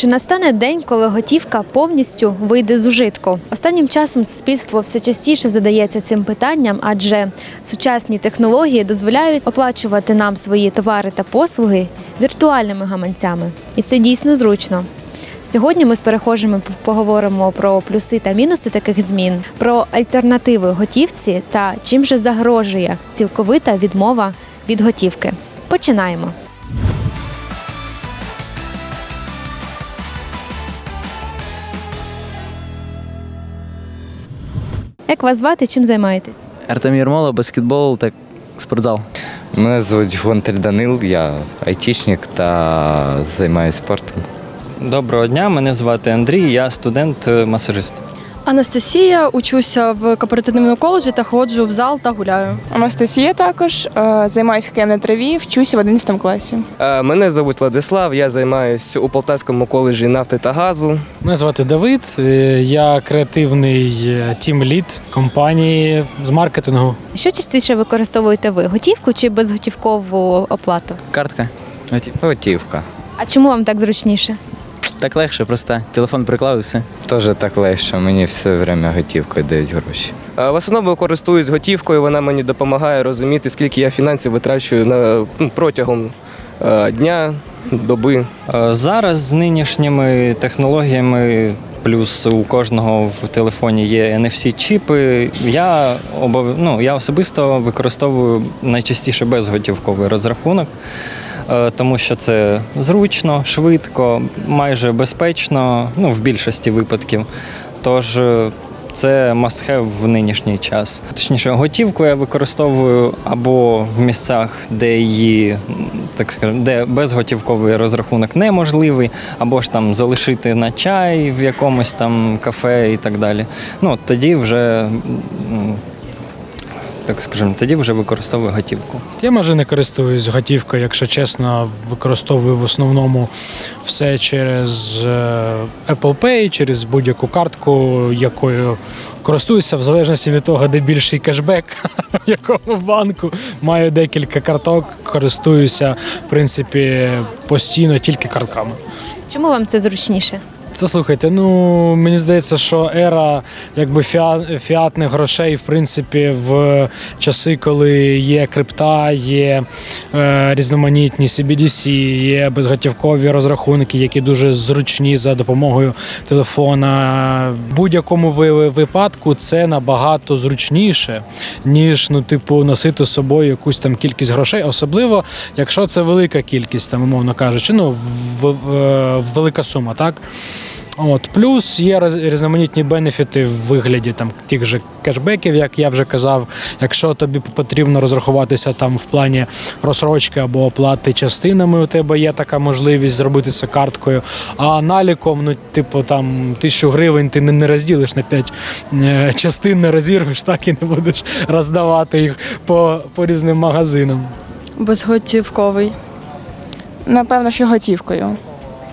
Чи настане день, коли готівка повністю вийде з ужитку? Останнім часом суспільство все частіше задається цим питанням, адже сучасні технології дозволяють оплачувати нам свої товари та послуги віртуальними гаманцями, і це дійсно зручно. Сьогодні ми з перехожими поговоримо про плюси та мінуси таких змін, про альтернативи готівці та чим же загрожує цілковита відмова від готівки. Починаємо. Як вас звати? Чим займаєтесь? Артем Єрмола, баскетбол та спортзал. Мене звуть Гонтель Данил, я айтішник та займаюся спортом. Доброго дня, мене звати Андрій, я студент-масажист. Анастасія, учуся в кооперативному коледжі та ходжу в зал та гуляю. Анастасія також е, займаюся хокеєм на траві, вчуся в 11 класі. Е, Мене звуть Владислав, я займаюся у Полтавському коледжі нафти та газу. Мене звати Давид, е, я креативний тім-лід компанії з маркетингу. Що частіше використовуєте ви? Готівку чи безготівкову оплату? Картка. Готівка. А чому вам так зручніше? Так легше, просто телефон приклав і все. Теж так легше, мені все время готівкою дають гроші. Е, В основному користуюсь готівкою, вона мені допомагає розуміти, скільки я фінансів витрачую на, ну, протягом е, дня, доби. Е, Зараз з нинішніми технологіями, плюс у кожного в телефоні є NFC-чіпи, я, обов... ну, я особисто використовую найчастіше безготівковий розрахунок, тому що це зручно, швидко, майже безпечно, ну, в більшості випадків. Тож е, це must have в нинішній час. Точніше, готівку я використовую або в місцях, де її, так скажемо, де безготівковий розрахунок неможливий, або ж там залишити на чай в якомусь там кафе і так далі. Ну, тоді вже. Так скажемо, тоді вже використовую готівку. Я майже не користуюсь готівкою, якщо чесно, використовую в основному все через е, Apple Pay, через будь-яку картку, якою користуюся, в залежності від того, де більший кешбек, в якому банку. Маю декілька карток, користуюся, в принципі, постійно тільки картками. Чому вам це зручніше? Та слухайте, ну мені здається, що ера якби фіа- фіатних грошей, в принципі, в часи, коли є крипта, є е, різноманітні CBDC, є безготівкові розрахунки, які дуже зручні за допомогою телефона. В будь-якому ви- випадку це набагато зручніше, ніж ну, типу, носити з собою якусь там кількість грошей, особливо якщо це велика кількість, там, умовно кажучи, ну в, в- велика сума, так. От плюс є різноманітні бенефіти в вигляді там тих же кешбеків, як я вже казав. Якщо тобі потрібно розрахуватися там в плані розсрочки або оплати частинами, у тебе є така можливість зробити це карткою. А наліком, ну типу там тисячу гривень ти не, не розділиш на п'ять е, частин, не розірвеш, так і не будеш роздавати їх по, по різним магазинам. Безготівковий. Напевно, що готівкою.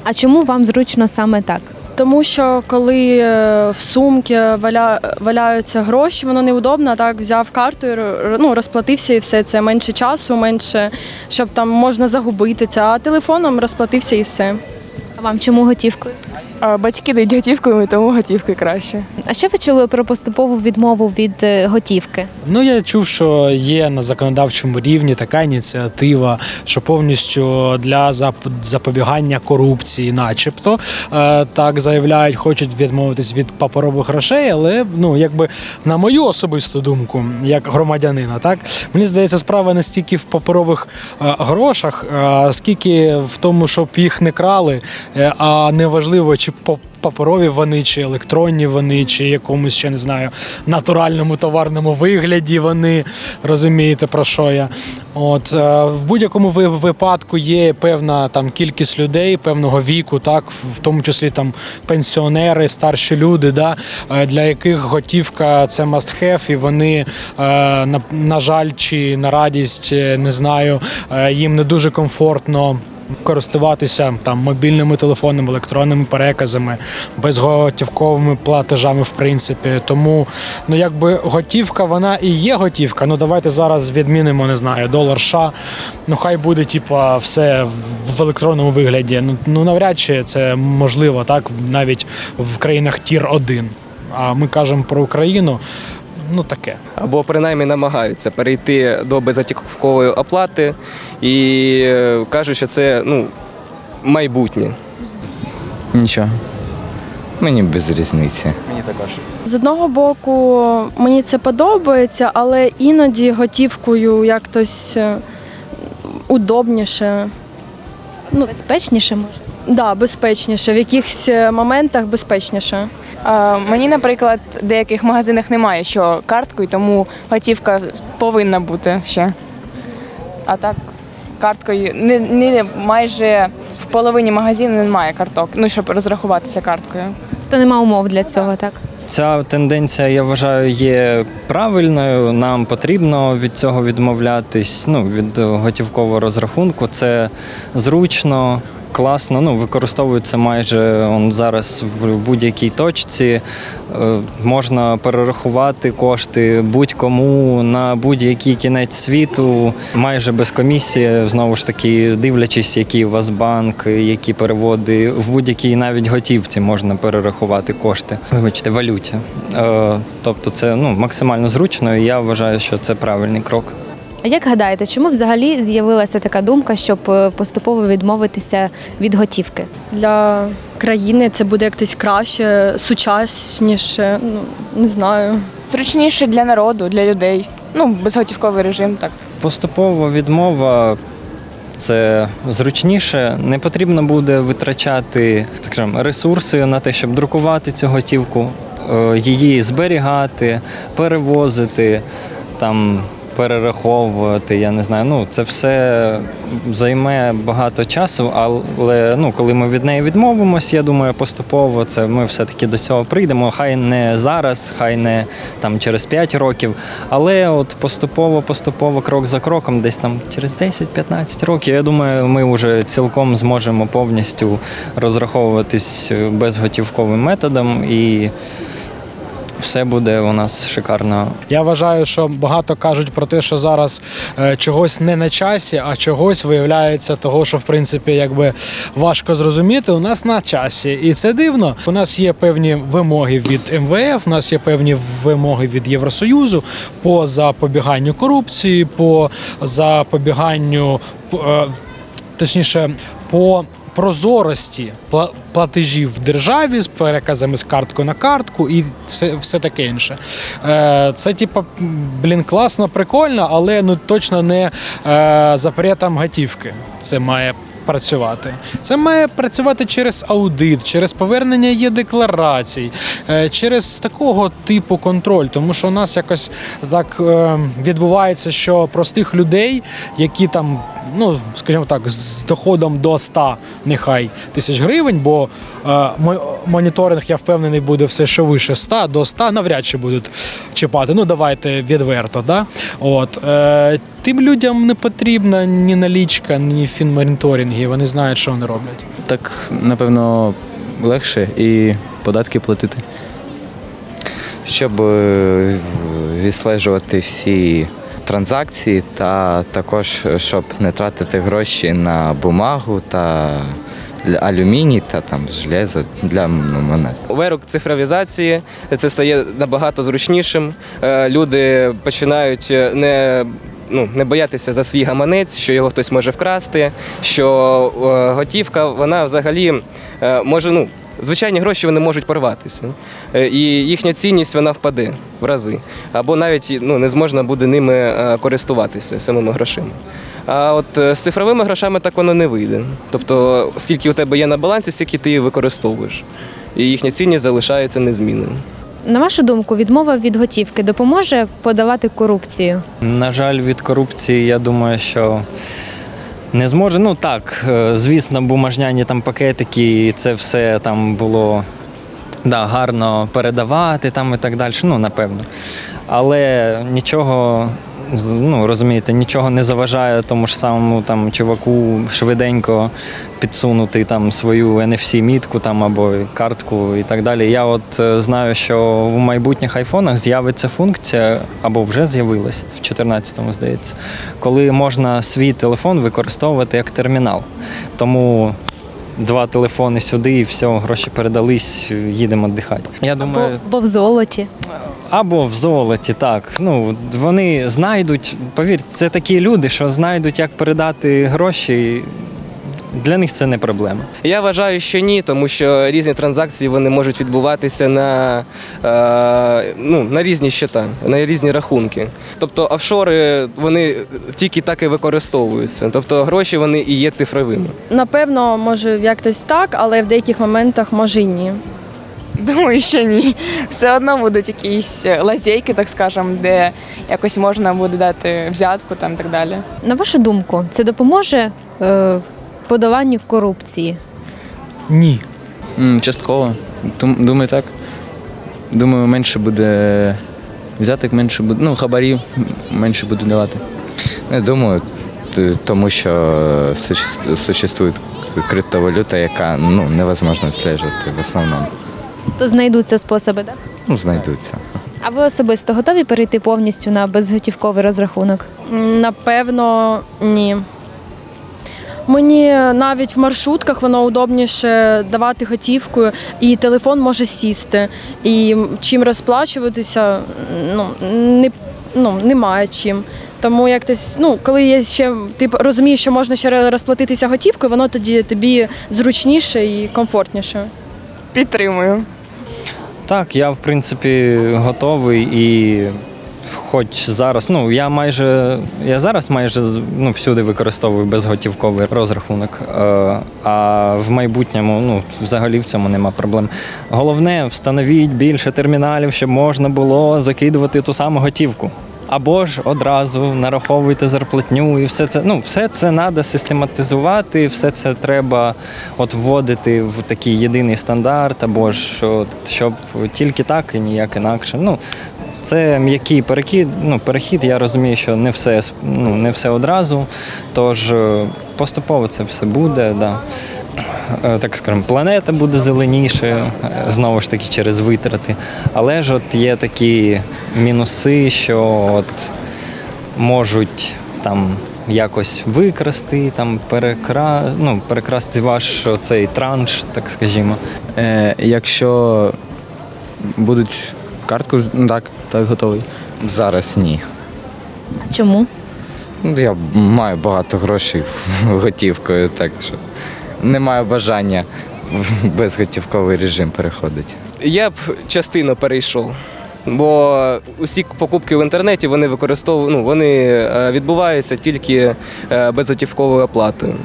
А чому вам зручно саме так? Тому що коли е, в сумці валя, валяються гроші, воно неудобно, так взяв карту, і ну, розплатився і все. Це менше часу, менше, щоб там можна загубити це. А телефоном розплатився і все. А вам чому готівкою? А Батьки дають готівкою, тому готівкою краще. А що ви чули про поступову відмову від е, готівки? Ну, я чув, що є на законодавчому рівні така ініціатива, що повністю для запобігання корупції, начебто, е, так заявляють, хочуть відмовитись від паперових грошей, але ну, якби на мою особисту думку, як громадянина, так мені здається, справа не стільки в паперових е, грошах, е, скільки в тому, щоб їх не крали, е, а неважливо, чи по паперові вони, чи електронні вони, чи якомусь ще не знаю, натуральному товарному вигляді вони розумієте про що я. От е, в будь-якому ви- випадку є певна там кількість людей певного віку, так, в тому числі там пенсіонери, старші люди, да, е, для яких готівка це must have, і вони, на, жаль, чи на радість, не знаю, їм не дуже комфортно користуватися там мобільними телефонами, електронними переказами, безготівковими платежами, в принципі. Тому ну якби готівка, вона і є готівка. Ну давайте зараз відмінимо, не знаю, долар США. Ну хай буде, типа, все в електронному вигляді. Ну, ну навряд чи це можливо, так навіть в країнах Тір 1 А ми кажемо про Україну. Ну таке. Або принаймні намагаються перейти до безготівкової оплати і е, кажуть, що це ну, майбутнє. Нічого. Мені без різниці. Мені також. З одного боку, мені це подобається, але іноді готівкою якось е, удобніше. Безпечніше може. Да, безпечніше, в якихось е, моментах безпечніше. Мені, наприклад, в деяких магазинах немає що карткою, тому готівка повинна бути ще. А так, карткою не, не майже в половині магазину немає карток, ну щоб розрахуватися карткою. То нема умов для цього, так? Ця тенденція, я вважаю, є правильною. Нам потрібно від цього відмовлятись. Ну, від готівкового розрахунку. Це зручно, класно. Ну, використовується майже он, зараз в будь-якій точці. Е, Можна перерахувати кошти будь-кому на будь-який кінець світу, майже без комісії. Знову ж таки, дивлячись, який у вас банк, які переводи в будь-якій навіть готівці можна перерахувати кошти. Вибачте, валюті. Е, Тобто, це ну максимально зручно, і я вважаю, що це правильний крок. А як гадаєте, чому взагалі з'явилася така думка, щоб е, поступово відмовитися від готівки? Для країни це буде якось краще, сучасніше. Ну не знаю. Зручніше для народу, для людей. Ну, безготівковий режим, так. Поступова відмова це зручніше. Не потрібно буде витрачати так скажемо, ресурси на те, щоб друкувати цю готівку, е, її зберігати, перевозити, там, перераховувати. Я не знаю. Ну, це все займе багато часу, але ну, коли ми від неї відмовимося, я думаю, поступово це ми все-таки до цього прийдемо. Хай не зараз, хай не там через 5 років, але от поступово, поступово, крок за кроком, десь там через 10-15 років, я думаю, ми вже цілком зможемо повністю розраховуватись безготівковим методом і все буде у нас шикарно. Я вважаю, що багато кажуть про те, що зараз е, чогось не на часі, а чогось виявляється того, що в принципі якби важко зрозуміти. У нас на часі, і це дивно. У нас є певні вимоги від МВФ, у нас є певні вимоги від Євросоюзу по запобіганню корупції, по запобіганню е, точніше по. Прозорості пла- платежів в державі з переказами з картки на картку і все, все таке інше. Е, це, типа, блін, класно, прикольно, але ну точно не е, запретом готівки. Це має працювати. Це має працювати через аудит, через повернення є декларацій, е, через такого типу контроль. Тому що у нас якось так е, відбувається, що простих людей, які там. Ну, скажімо так, з доходом до 100 нехай тисяч гривень, бо е, моніторинг, я впевнений, буде все що вище 100, до 100 навряд чи будуть чіпати. Ну, давайте відверто. Да? От, е, тим людям не потрібна ні налічка, ні фінмоніторинги, вони знають, що вони роблять. Так, напевно, легше і податки платити. Щоб е, відслежувати всі транзакції, та також щоб не тратити гроші на бумагу та алюміній та там железо для ну, монет. В еру цифровізації це стає набагато зручнішим. Е, Люди починають е, не. Ну, не боятися за свій гаманець, що його хтось може вкрасти, що е, готівка, вона взагалі е, може, ну, звичайні гроші вони можуть порватися. Е, і їхня цінність вона впаде в рази. Або навіть ну, не зможна буде ними е, користуватися самими грошима. А от е, з цифровими грошами так воно не вийде. Тобто, скільки у тебе є на балансі, стільки ти її використовуєш. І їхня цінність залишається незмінною. На вашу думку, відмова від готівки допоможе подавати корупцію? На жаль, від корупції, я думаю, що не зможе. Ну так, е, звісно, бумажняні там пакетики, і це все там було да, гарно передавати там і так далі. Ну, напевно. Але нічого ну, розумієте, нічого не заважає тому ж самому там чуваку швиденько підсунути там свою NFC-мітку там або картку і так далі. Я от е, знаю, що в майбутніх айфонах з'явиться функція, або вже з'явилась в 14-му, здається, коли можна свій телефон використовувати як термінал. Тому два телефони сюди і все, гроші передались, їдемо віддихати. Я Бо, бо в золоті. Або в золоті, так. Ну, вони знайдуть, повір, це такі люди, що знайдуть, як передати гроші. Для них це не проблема. Я вважаю, що ні, тому що різні транзакції вони можуть відбуватися на, е, ну, на різні щита, на різні рахунки. Тобто офшори вони тільки так і використовуються. Тобто гроші вони і є цифровими. Напевно, може якось так, але в деяких моментах може і ні. Думаю, що ні. Все одно будуть якісь лазейки, так скажемо, де якось можна буде дати взятку там і так далі. На вашу думку, це допоможе е, подоланню корупції? Ні. М, Частково. Тум- Думаю, так. Думаю, менше буде взяток, менше буде. Ну, хабарів менше буде давати. Не думаю, т- тому що суще- существує криптовалюта, яка ну, невозможно відслежувати в основному. То знайдуться способи, так? Ну, знайдуться. А ви особисто готові перейти повністю на безготівковий розрахунок? Напевно, ні. Мені навіть в маршрутках воно удобніше давати готівкою, і телефон може сісти. І чим розплачуватися, ну, не, ну, немає чим. Тому як тось, ну, коли є ще, ти розумієш, що можна ще розплатитися готівкою, воно тоді тобі зручніше і комфортніше. Підтримую. Так, я в принципі готовий і хоч зараз, ну я майже я зараз майже ну, всюди використовую безготівковий розрахунок. Е, а в майбутньому ну, взагалі в цьому нема проблем. Головне, встановіть більше терміналів, щоб можна було закидувати ту саму готівку. Або ж одразу нараховуйте зарплатню і все це. Ну, все це треба систематизувати, все це треба от вводити в такий єдиний стандарт, або ж от, щоб тільки так і ніяк інакше. Ну, це м'який перехід. Ну, перехід, я розумію, що не все, ну, не все одразу. Тож е, поступово це все буде. Да. Е, Так скажемо, планета буде зеленіше, е, знову ж таки через витрати. Але ж от є такі мінуси, що от можуть там якось викрасти, там перекра... ну, перекрасти ваш цей транш, так скажімо. Е, якщо будуть картку, ну, так, так, готовий. Зараз ні. Чому? Ну, Я маю багато грошей готівкою, так що не маю бажання в безготівковий режим переходити. Я б частину перейшов. Бо усі покупки в інтернеті вони використовують, ну, вони е, відбуваються тільки е, безготівковою оплатою.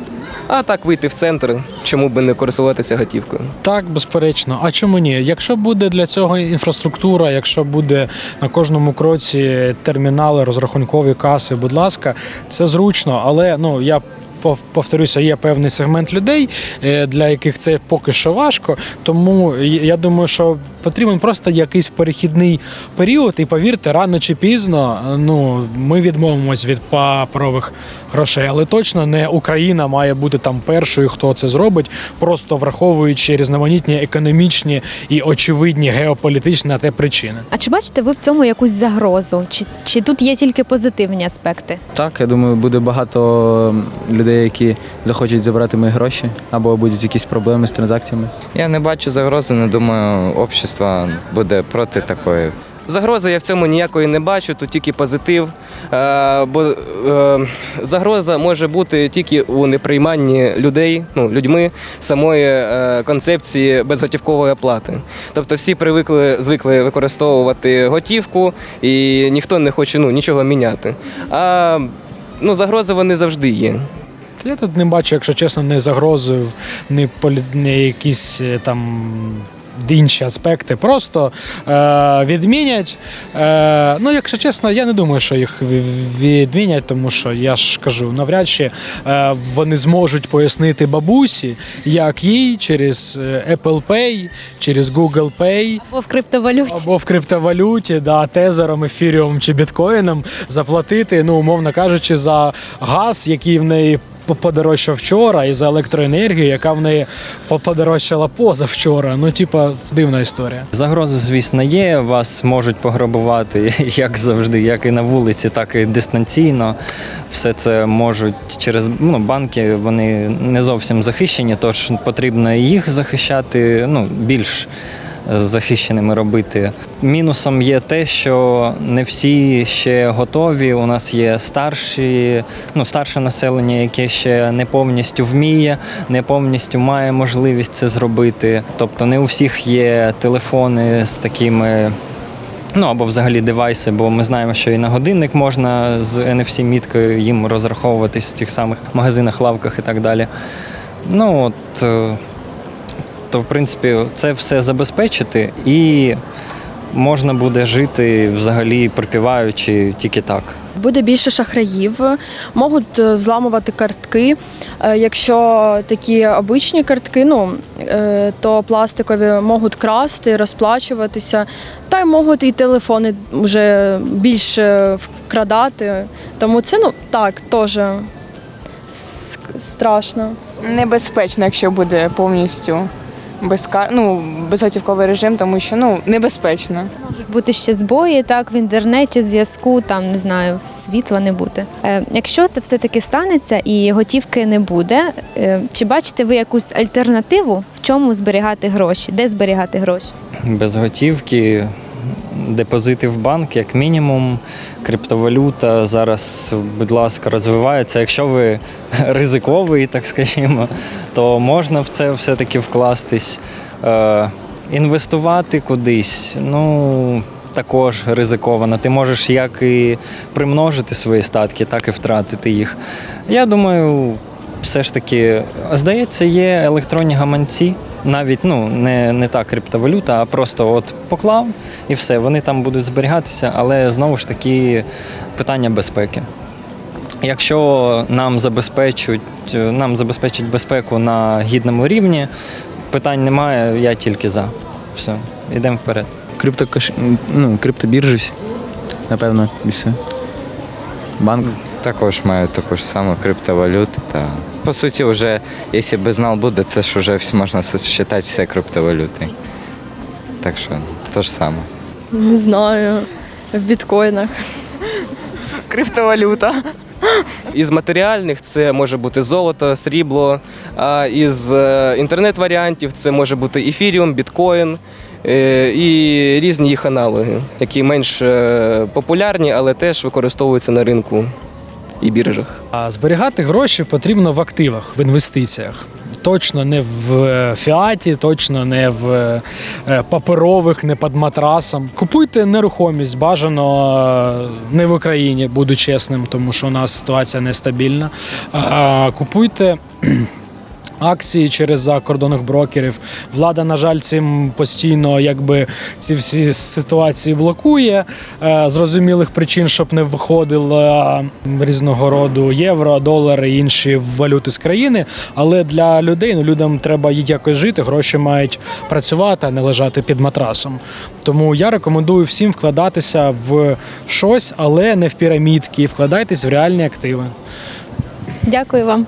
А так вийти в центр, чому би не користуватися готівкою. Так, безперечно. А чому ні? Якщо буде для цього інфраструктура, якщо буде на кожному кроці термінали, розрахункові каси, будь ласка, це зручно, але ну я. Пов- Повторюся, є певний сегмент людей, е, для яких це поки що важко. Тому я думаю, що потрібен просто якийсь перехідний період, і повірте, рано чи пізно ну ми відмовимось від паперових грошей, але точно не Україна має бути там першою, хто це зробить, просто враховуючи різноманітні економічні і очевидні геополітичні на те причини. А чи бачите ви в цьому якусь загрозу? Чи, чи тут є тільки позитивні аспекти? Так, я думаю, буде багато людей, які захочуть забрати мої гроші, або будуть якісь проблеми з транзакціями. Я не бачу загрози, не думаю, общество буде проти такої. Загрози я в цьому ніякої не бачу, тут тільки позитив. Е, бо е, загроза може бути тільки у неприйманні людей, ну, людьми самої е, концепції безготівкової оплати. Тобто всі привикли, звикли використовувати готівку і ніхто не хоче ну, нічого міняти. А ну, загрози вони завжди є. Я тут не бачу, якщо чесно, не загрозою, не полі... не якісь е, там інші аспекти просто е, відмінять. Е, ну, якщо чесно, я не думаю, що їх відмінять, тому що я ж кажу, навряд чи е, вони зможуть пояснити бабусі, як їй через е, Apple Pay, через Google Pay Або в криптовалюті. або в криптовалюті, да, тезером, ефіріум чи біткоїном заплатити, ну, умовно кажучи, за газ, який в неї подорожчав вчора, і за електроенергію, яка в неї по- подорожчала позавчора. Ну, типа, дивна історія. Загрози, звісно, є. Вас можуть пограбувати як завжди, як і на вулиці, так і дистанційно. Все це можуть через ну, банки, вони не зовсім захищені, тож потрібно їх захищати ну, більш захищеними робити. Мінусом є те, що не всі ще готові. У нас є старші, ну, старше населення, яке ще не повністю вміє, не повністю має можливість це зробити. Тобто не у всіх є телефони з такими. Ну або взагалі девайси, бо ми знаємо, що і на годинник можна з NFC-міткою їм розраховуватись в тих самих магазинах, лавках і так далі. Ну от е, то, в принципі, це все забезпечити і можна буде жити взагалі припіваючи тільки так. Буде більше шахраїв, можуть е, взламувати картки. Е, Якщо такі обичні картки, ну е, то пластикові можуть красти, розплачуватися, та й можуть і телефони вже більше вкрадати. Тому це ну так теж страшно. Небезпечно, якщо буде повністю безкар... ну, безготівковий режим, тому що ну, небезпечно. Можуть бути ще збої, так в інтернеті, зв'язку, там не знаю, світла не бути. Е, якщо це все таки станеться і готівки не буде, е, чи бачите ви якусь альтернативу, в чому зберігати гроші, де зберігати гроші? Без готівки, депозити в банк, як мінімум, криптовалюта зараз, будь ласка, розвивається. Якщо ви ризиковий, так скажімо, то можна в це все-таки вкластись. Е, інвестувати кудись, ну. Також ризиковано. Ти можеш як і примножити свої статки, так і втратити їх. Я думаю, все ж таки, здається, є електронні гаманці, навіть ну, не, не та криптовалюта, а просто от поклав і все, вони там будуть зберігатися, але знову ж таки питання безпеки. Якщо нам забезпечать, нам забезпечать безпеку на гідному рівні, питань немає, я тільки за. Все, йдемо вперед. Криптокаш... ну, криптобіржі, напевно, і все. Банк. Також маю таку ж саму криптовалюту. Та по суті, вже якщо безнал буде, це ж вже можна вважати все криптовалюти. Так що то ж саме. Не знаю, в біткоїнах. Криптовалюта. Із матеріальних це може бути золото, срібло, а із е, інтернет-варіантів це може бути ефіріум, біткоін е, і різні їх аналоги, які менш е, популярні, але теж використовуються на ринку і біржах. А зберігати гроші потрібно в активах, в інвестиціях. Точно не в е, фіаті, точно не в е, паперових, не під матрасом. Купуйте нерухомість, бажано е, не в Україні, буду чесним, тому що у нас ситуація нестабільна. Купуйте. Акції через закордонних брокерів. Влада, на жаль, цим постійно якби ці всі ситуації блокує. Е, Зрозумілих причин, щоб не виходило різного роду євро, долари і інші валюти з країни. Але для людей, ну людям треба якось жити, гроші мають працювати, а не лежати під матрасом. Тому я рекомендую всім вкладатися в щось, але не в пірамідки. Вкладайтесь в реальні активи. Дякую вам.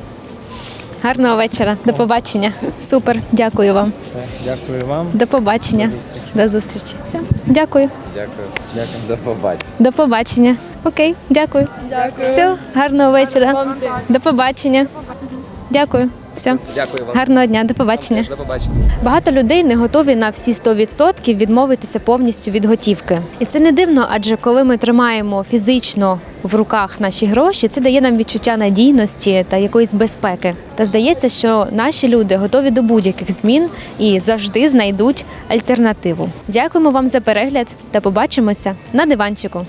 Гарного вечора. До побачення. Супер. Дякую вам. Дякую вам. До побачення. До зустрічі. Все. Дякую. Дякую. Дякую До побачення. До побачення. Окей, дякую. Дякую. Все, гарного вечора. До побачення. Дякую. Все. Дякую вам. Гарного дня, до побачення. До побачення. Багато людей не готові на всі 100% відмовитися повністю від готівки. І це не дивно, адже коли ми тримаємо фізично в руках наші гроші, це дає нам відчуття надійності та якоїсь безпеки. Та здається, що наші люди готові до будь-яких змін і завжди знайдуть альтернативу. Дякуємо вам за перегляд та побачимося на диванчику.